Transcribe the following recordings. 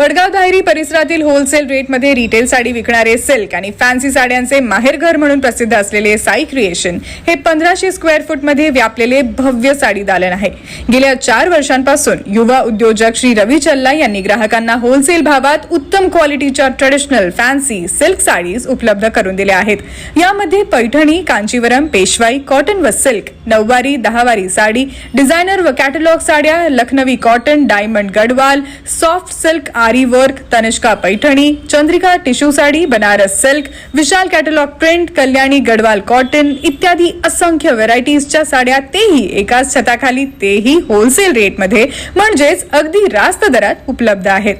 वडगाव रत्नागिरी परिसरातील होलसेल रेटमध्ये रिटेल साडी विकणारे सिल्क आणि फॅन्सी साड्यांचे माहेरघर म्हणून प्रसिद्ध असलेले साई क्रिएशन हे पंधराशे स्क्वेअर फूटमध्ये व्यापलेले भव्य साडी दालन आहे. गेल्या चार वर्षांपासून युवा उद्योजक श्री रवी चल्ला यांनी ग्राहकांना होलसेल भावात उत्तम क्वालिटीच्या ट्रेडिशनल फॅन्सी सिल्क साडीज उपलब्ध करून दिल्या आहेत. यामध्ये पैठणी कांचीवरम पेशवाई कॉटन व सिल्क नऊवारी दहावारी साडी डिझायनर व कॅटलॉग साड्या Lucknowi cotton diamond Gadwal soft silk aari work Tanishka Paithani Chandrika tissue sari Banaras silk Vishal catalogue print Kalyani Gadwal cotton इत्यादी असंख्य व्हरायटीजच्या साड्या तेही एकाच छताखाली तेही होलसेल रेटमध्ये म्हणजेच अगदी रास्त दरात उपलब्ध आहेत.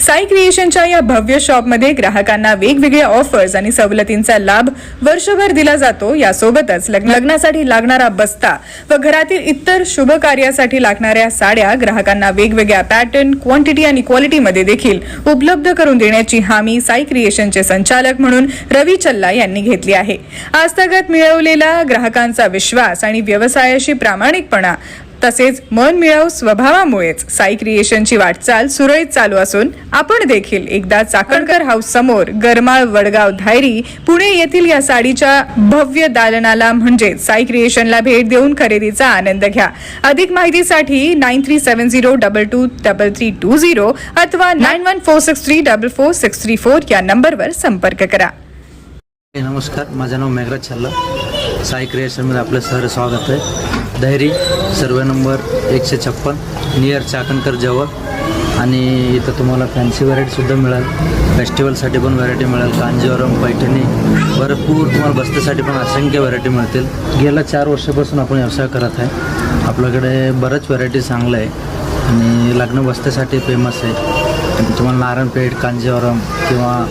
साई क्रिएशनच्या या भव्य शॉपमध्ये ग्राहकांना वेगवेगळ्या ऑफर्स आणि सवलतींचा लाभ वर्षभर दिला जातो. यासोबतच लग्न- लग्नासाठी लागणारा बस्ता व घरातील इतर शुभ कार्यासाठी लागणाऱ्या साड्या ग्राहकांना वेगवेगळ्या पॅटर्न क्वांटिटी आणि क्वालिटीमध्ये देखील उपलब्ध करून देण्याची हमी साई क्रिएशनचे संचालक म्हणून रवी चल्ला यांनी घेतली आहे. आजतागत मिळवलेला ग्राहकांचा विश्वास आणि व्यवसायाशी प्रामाणिकपणा तसेच मन स्वभावामुळेच साई क्रिएशनची वाटचाल सुरळीत चालू असून आपण देखील एकदा चाकणकर हाऊस समोर गरमाळ वडगाव धायरी पुणे येथील या साडीच्या भव्य दालनाला म्हणजे साई क्रिएशनला भेट देऊन खरेदीचा आनंद घ्या. अधिक माहितीसाठी nine three seven zero double two double three two zero अथवा nine one four six three double four six three four या नंबरवर संपर्क करा. नमस्कार माझं नाव मेघराज छल्ला. साई क्रिएशनमध्ये आपलं सर स्वागत आहे. धैरी सर्वे नंबर एकशे छप्पन नियर चाकणकर जवळ. आणि इथं तुम्हाला फॅन्सी व्हरायटीसुद्धा मिळेल. फेस्टिवलसाठी पण व्हरायटी मिळेल. कांजीवरम पैठणी भरपूर तुम्हाला बस्तीसाठी पण असंख्य व्हरायटी मिळतील. गेल्या चार वर्षापासून आपण व्यवसाय करत आहे. आपल्याकडे बरंच व्हरायटी चांगलं आहे. आणि लग्न बस्तीसाठी फेमस आहे. तुम्हाला नारायणपेठ कांजीवरम किंवा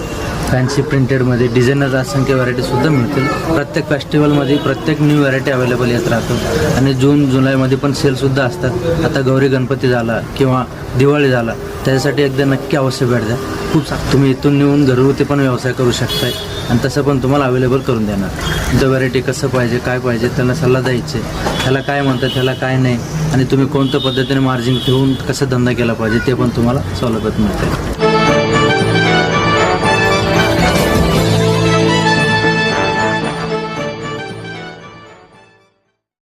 फॅन्सी प्रिंटेडमध्ये डिझायनर असंख्य व्हरायटीसुद्धा मिळतील. प्रत्येक फेस्टिवलमध्ये प्रत्येक न्यू व्हरायटी अवेलेबल येत राहतो. आणि जून जुलैमध्ये पण सेलसुद्धा असतात. आता गौरी गणपती झाला किंवा दिवाळी झाला त्याच्यासाठी एकदा नक्की अवश्य भेट द्या. खूप सा- तुम्ही इथून नेऊन घरगुती पण व्यवसाय करू शकताय. आणि तसं पण तुम्हाला अवेलेबल करून देणार. तुमचं व्हरायटी कसं पाहिजे काय पाहिजे त्यांना सल्ला द्यायचे. त्याला काय म्हणतात त्याला काय नाही. आणि तुम्ही कोणत्या पद्धतीने मार्जिन ठेवून कसं धंदा केला पाहिजे ते पण तुम्हाला सवलत मिळते.